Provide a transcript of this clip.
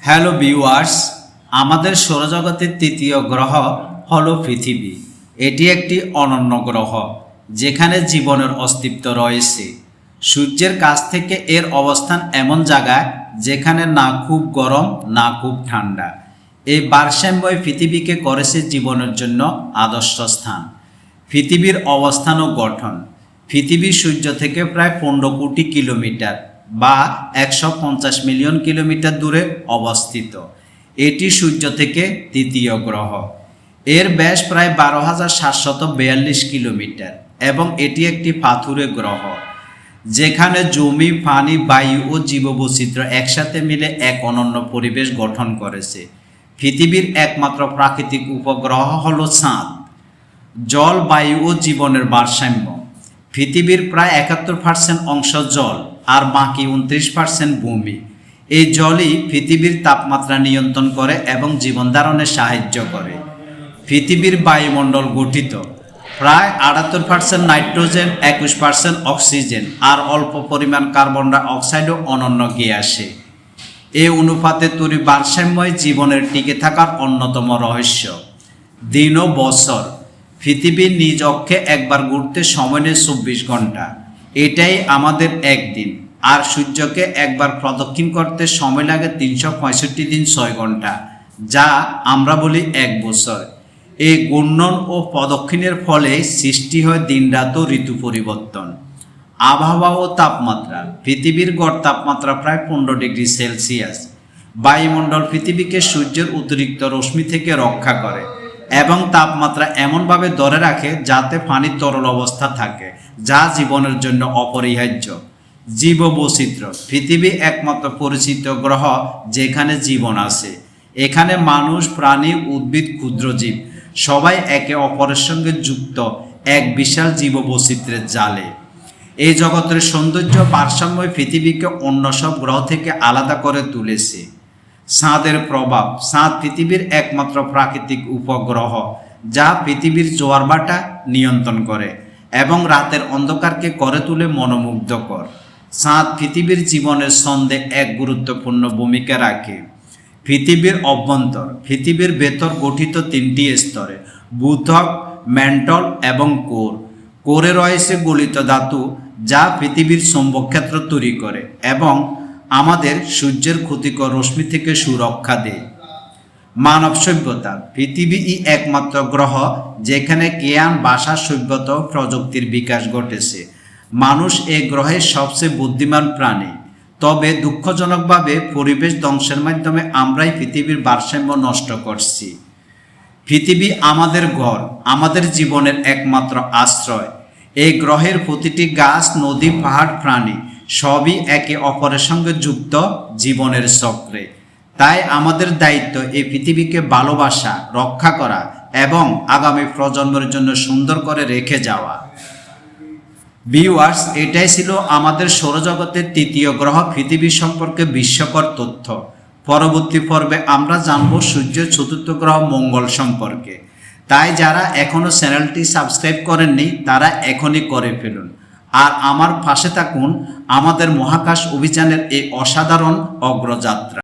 Hello viewers আমাদের সৌরজগতের তৃতীয় গ্রহ হলো পৃথিবী। এটি একটি অনন্য গ্রহ, যেখানে জীবনের অস্তিত্ব রয়েছে। সূর্যের কাছ থেকে এর অবস্থান এমন জায়গায় যেখানে না খুব গরম, না খুব ঠান্ডা। এই ভারসাম্যই পৃথিবীকে করেছে জীবনের জন্য আদর্শ স্থান। পৃথিবীর অবস্থান ও গঠন। পৃথিবী সূর্য থেকে প্রায় পনেরো কোটি কিলোমিটার। বা একশো পঞ্চাশ মিলিয়ন কিলোমিটার দূরে অবস্থিত। এটি সূর্য থেকে তৃতীয় গ্রহ। এর ব্যাস প্রায় বারো হাজার সাতশত বিয়াল্লিশ কিলোমিটার এবং এটি একটি পাথুরে গ্রহ, যেখানে জমি, পানি, বায়ু ও জীববৈচিত্র্য একসাথে মিলে এক অনন্য পরিবেশ গঠন করেছে। পৃথিবীর একমাত্র প্রাকৃতিক উপগ্রহ হল চাঁদ জল, বায়ু ও জীবনের ভারসাম্য। পৃথিবীর প্রায় একাত্তর পার্সেন্ট অংশ জল আর বাকি উনত্রিশ পার্সেন্ট ভূমি। এই জলই পৃথিবীর তাপমাত্রা নিয়ন্ত্রণ করে এবং জীবন ধারণে সাহায্য করে। পৃথিবীর বায়ুমণ্ডল গঠিত। প্রায় আটাত্তর পার্সেন্ট নাইট্রোজেন, একুশ পার্সেন্ট অক্সিজেন আর অল্প পরিমাণ কার্বন ডাই অক্সাইডও অনন্য গ্যাসে। এই অনুপাতে তৈরি ভারসাম্যই জীবনের টিকে থাকার অন্যতম রহস্য। দিন ও বছর পৃথিবীর নিজ অক্ষে একবার ঘুরতে সময় নেয় চব্বিশ ঘণ্টা। এটাই আমাদের একদিন। আর সূর্যকে একবার প্রদক্ষিণ করতে সময় লাগে তিনশো পঁয়ষট্টি দিন ছয় ঘণ্টা, যা আমরা বলি এক বছর। এই ঘূর্ণন ও প্রদক্ষিণের ফলে সৃষ্টি হয় দিনরাত ও ঋতু পরিবর্তন। আবহাওয়া ও তাপমাত্রা। পৃথিবীর গড় তাপমাত্রা প্রায় পনেরো ডিগ্রি সেলসিয়াস। বায়ুমণ্ডল পৃথিবীকে সূর্যের অতিরিক্ত রশ্মি থেকে রক্ষা করে। এবং তাপমাত্রা এমনভাবে ধরে রাখে যাতে পানি তরল অবস্থা থাকে, যা জীবনের জন্য অপরিহার্য। জীববৈচিত্র্য, পৃথিবী একমাত্র পরিচিত গ্রহ যেখানে জীবন আছে। এখানে মানুষ, প্রাণী, উদ্ভিদ, ক্ষুদ্র জীব, সবাই একে অপরের সঙ্গে যুক্ত, এক বিশাল জীববৈচিত্র্যের জালে। এই জগতের সৌন্দর্য ভারসাম্য পৃথিবীকে অন্য সব গ্রহ থেকে আলাদা করে তুলেছে। চাঁদের প্রভাব। চাঁদ পৃথিবীর একমাত্র প্রাকৃতিক উপগ্রহ, যা পৃথিবীর জোয়ারবাটা নিয়ন্ত্রণ করে এবং রাতের অন্ধকারকে করে তুলে মনোমুগ্ধকর। চাঁদ পৃথিবীর জীবনের ছন্দে এক গুরুত্বপূর্ণ ভূমিকা রাখে। পৃথিবীর অভ্যন্তর, পৃথিবীর ভেতর গঠিত তিনটি স্তরে বুধক ম্যান্টল এবং কোর। কোরে রয়েছে গলিত ধাতু, যা পৃথিবীর চৌম্বকক্ষেত্র তৈরি করে এবং আমাদের সূর্যের ক্ষতিকর রশ্মি থেকে সুরক্ষা দেয় মানব সভ্যতা, পৃথিবী একমাত্র গ্রহ যেখানে জ্ঞান, ভাষা, সভ্যতা প্রযুক্তির বিকাশ ঘটেছে। মানুষ এ গ্রহের সবচেয়ে বুদ্ধিমান প্রাণী। তবে দুঃখজনকভাবে পরিবেশ ধ্বংসের মাধ্যমে আমরাই পৃথিবীর ভারসাম্য নষ্ট করছি। পৃথিবী আমাদের ঘর, আমাদের জীবনের একমাত্র আশ্রয়। এই গ্রহের প্রতিটি গাছ, নদী, পাহাড়, প্রাণী সবই একে অপরের সঙ্গে যুক্ত জীবনের চক্রে। তাই আমাদের দায়িত্ব এই পৃথিবীকে ভালোবাসা, রক্ষা করা এবং আগামী প্রজন্মের জন্য সুন্দর করে রেখে যাওয়া। ভিউয়ার্স, এটাই ছিল আমাদের সৌরজগতের তৃতীয় গ্রহ পৃথিবী সম্পর্কে বিস্ময়কর তথ্য। পরবর্তী পর্বে আমরা জানব সূর্যের চতুর্থ গ্রহ মঙ্গল সম্পর্কে। তাই যারা এখনও চ্যানেলটি সাবস্ক্রাইব করেননি, তারা এখনই করে ফেলুন। আর আমার পাশে থাকুন আমাদের মহাকাশ অভিযানের এই অসাধারণ অগ্রযাত্রা।